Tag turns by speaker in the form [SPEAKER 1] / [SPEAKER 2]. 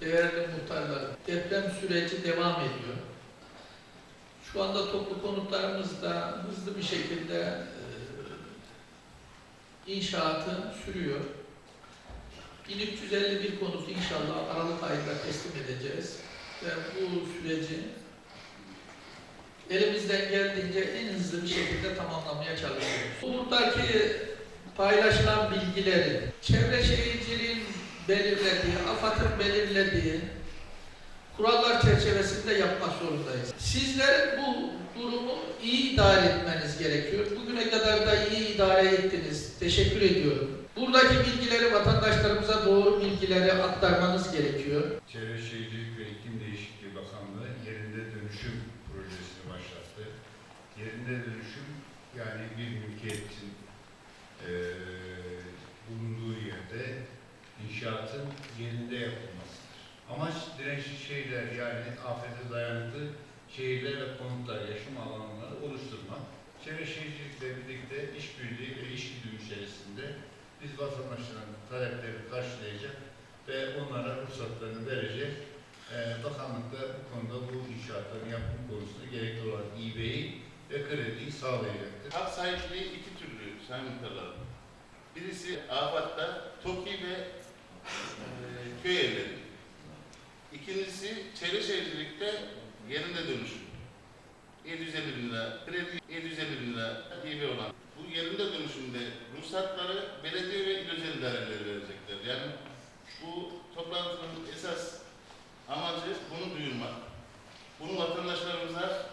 [SPEAKER 1] değerli muhtarlarım, deprem süreci devam ediyor. Şu anda toplu konutlarımızda hızlı bir şekilde e, inşaatı sürüyor. 1351 konut inşallah Aralık ayında teslim edeceğiz. Ve bu süreci elimizden geldiğince en hızlı bir şekilde tamamlamaya çalışıyoruz. Buradaki paylaşılan bilgileri, çevre şehirciliğin belirlediği, AFAD'ın belirlediği kurallar çerçevesinde yapmak zorundayız. Sizlerin bu durumu iyi idare etmeniz gerekiyor. Bugüne kadar da iyi idare ettiniz. Teşekkür ediyorum. Buradaki bilgileri vatandaşlarımıza doğru bilgileri aktarmanız gerekiyor.
[SPEAKER 2] Çevre Şehircilik ve İklim Değişikliği Bakanlığı yerinde dönüşüm projesini başlattı. Yerinde dönüşüm inşaatın yerinde yapılmasıdır. Amaç dirençli şehirler yani afete dayanıklı şehirler ve konutlar, yaşam alanları oluşturmak. Çevre Şehircilikle birlikte işbirliği ve işgüdü içerisinde biz vatandaşların talepleri karşılayacak ve onlara ruhsatlarını verecek. Ee, bakanlık da bu konuda bu inşaatların yapım konusunda gerekli olan İB'yi ve krediyi sağlayacaktır.
[SPEAKER 3] Hak sahipliği iki türlü Muhtarlarım. Birisi AFAD'da TOKİ köy evleri. İkincisi çevre şehircilikte yerinde dönüşüm. 750 bin lira kredi, 750 bin lira İB olan. Bu yerinde dönüşümde ruhsatları belediye ve il özel idareleri verecekler. Yani bu toplantının esas amacı bunu duyurmak. Bunu vatandaşlarımıza,